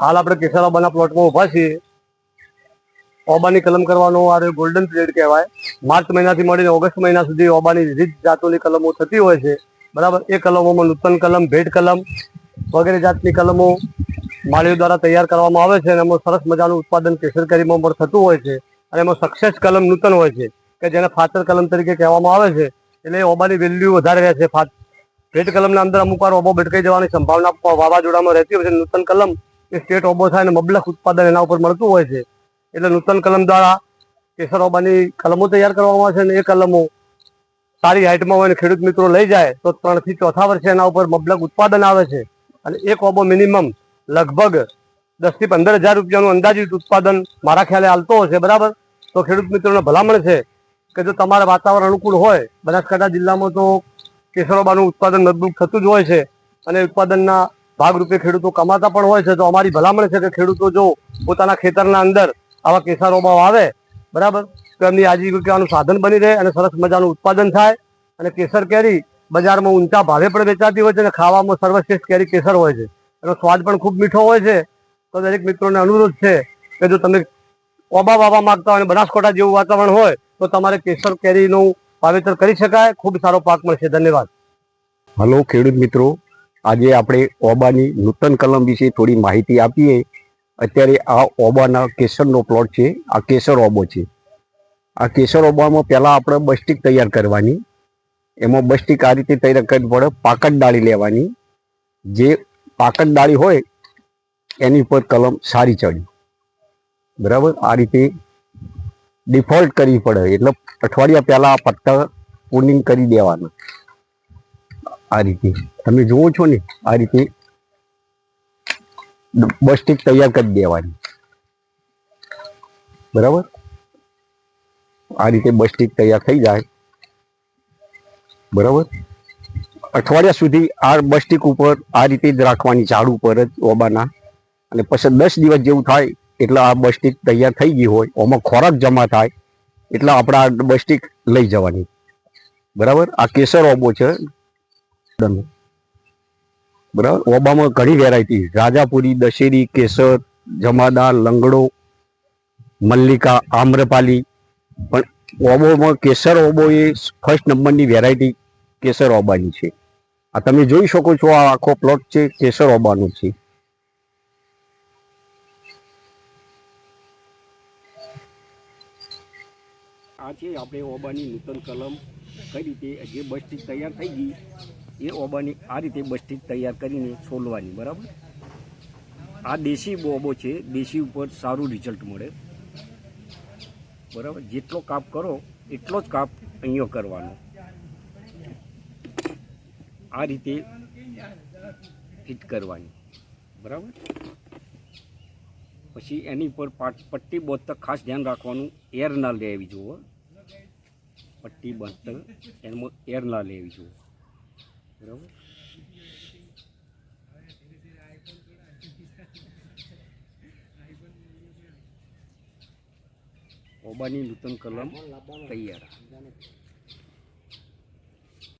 હાલ આપણે કેસરાબાના પ્લોટમાં ઊભા છીએ. ઓબાની કલમ કરવાનો આ ગોલ્ડન પીરિયડ કહેવાય. માર્ચ મહિનાથી મળીને ઓગસ્ટ મહિના સુધી ઓબાની વિવિધ જાતોની કલમો થતી હોય છે. બરાબર? એ કલમોમાં નૂતન કલમ, ભેટ કલમ વગેરે જાતની કલમો માળીઓ દ્વારા તૈયાર કરવામાં આવે છે અને એમાં સરસ મજાનું ઉત્પાદન કેસર કરીમાં પણ થતું હોય છે અને એમાં સક્સેસ કલમ નૂતન હોય છે કે જેને ફાતર કલમ તરીકે કહેવામાં આવે છે. એટલે ઓબાની વેલ્યુ વધારે રહે છે. ભેટ કલમના અંદર અમુક વાર ઓબો ભટકાઈ જવાની સંભાવના વાવાઝોડામાં રહેતી હોય છે. નૂતન કલમ એ સ્ટેટ ઓબો થાય અને મબલક ઉત્પાદન એના ઉપર મળતું હોય છે. એટલે નૂતન કલમ દ્વારા કેસર ઓબાની કલમો તૈયાર કરવામાં આવે છે અને એ કલમો સારી હાઇટમાં હોય ખેડૂત મિત્રો લઈ જાય તો ત્રણથી ચોથા વર્ષે એના ઉપર મબલક ઉત્પાદન આવે છે. અને એક ઓબો મિનિમમ લગભગ દસથી પંદર હજાર રૂપિયાનું અંદાજિત ઉત્પાદન મારા ખ્યાલે હાલતો હશે, બરાબર? તો ખેડૂત મિત્રોને ભલામણ છે કે જો તમારે વાતાવરણ અનુકૂળ હોય, બનાસકાંઠા જિલ્લામાં તો કેસરોબાનું ઉત્પાદન મજબૂત થતું જ હોય છે અને ઉત્પાદનના ભાગરૂપે ખેડૂતો કમાતા પણ હોય છે, તો અમારી ભલામણ છે કે ખેડૂતો જો પોતાના ખેતરના અંદર આવા કેસરોબાઓ આવે, બરાબર? તો એમની આજીવિકાનું સાધન બની રહે અને સરસ મજાનું ઉત્પાદન થાય અને કેસર કેરી બજારમાં ઊંચા ભાવે પણ વેચાતી હોય છે અને ખાવામાં સર્વશ્રેષ્ઠ કેરી કેસર હોય છે. એનો સ્વાદ પણ ખૂબ મીઠો હોય છે. તો દરેક મિત્રોને અનુરોધ છે કે જો તમે ઓબા વાવા માંગતા હોય અને બનાસકોટા જેવું વાતાવરણ હોય, તો તમારે કેસર કેરીનું વાવેતર કરી શકાય. ખૂબ સારો પાક મળશે. ધન્યવાદ. હલો ખેડૂત મિત્રો. આજે આપણે ઓબાની નૂતન કલમ વિશે થોડી માહિતી આપીએ. અત્યારે આ ઓબાના કેસરનો પ્લોટ છે. આ કેસર ઓબો છે. આ કેસર ઓબામાં પહેલાં આપણે બસ્ટિક તૈયાર કરવાની. એમાં બસ્ટિક આ રીતે તૈયાર કરવી પડે. પાકડ ડાળી લેવાની. જે પાકડ ડાળી હોય, એની ઉપર કલમ સારી ચડી બરાબર? આ રીતે ડિફોલ્ટ કરવી પડે. એટલે અઠવાડિયા પહેલાં આ પટ્ટા પુનિંગ કરી દેવાના. આ રીતે. તમે જુઓ છો ને, આ રીતે બસ્ટિક તૈયાર કરી દેવાની. બરાબર? આ રીતે બસ્ટિક તૈયાર થઈ જાય. બરાબર? અઠવાડિયા સુધી આ બસ્ટિક ઉપર આ રીતે જ રાખવાની ઝાડ ઉપર જ ઓબાના. અને પછી દસ દિવસ જેવું થાય, એટલે આ બસ્ટિક તૈયાર થઈ ગઈ હોય, ઓમાં ખોરાક જમા થાય, એટલે આપણે આ બસ્ટિક લઈ જવાની. બરાબર? આ કેસર ઓબો છે. બરાબર? ઓબામાં ઘણી વેરાયટી રાજાપુરી, દશેરી, કેસર જમાદાર લંગડો, મલ્લિકા, આમ્રપાલી. પણ ઓબોમાં કેસર ઓબો એ ફર્સ્ટ નંબરની વેરાયટી કેસર ઓબાની છે. આ તમે જોઈ શકો છો આ આખો પ્લોટ છે, કેસર ઓબાનો છે. આ છે આપણે ઓબાની નૂતન કલમ. કઈ રીતે જે બસ તૈયાર થઈ ગઈ? એ ઓબાની આ રીતે બસ્તી તૈયાર કરીને છોલવાની, બરાબર? આ દેશી ઓબો છે, દેશી ઉપર સારું રિઝલ્ટ મળે. બરાબર? જેટલો કાપ કરો, એટલો જ કાપ અહીંયા કરવાનો. આ રીતે ફિટ કરવાની. બરાબર? પછી એની પર પાટ- પટ્ટી બોતક ખાસ ધ્યાન રાખવાનું. એર ના લેવી જુઓ પટ્ટી બોતક એમાં, એર ના લેવી જુઓ બરાબર? ઓબાની નૂતન કલમ તૈયાર.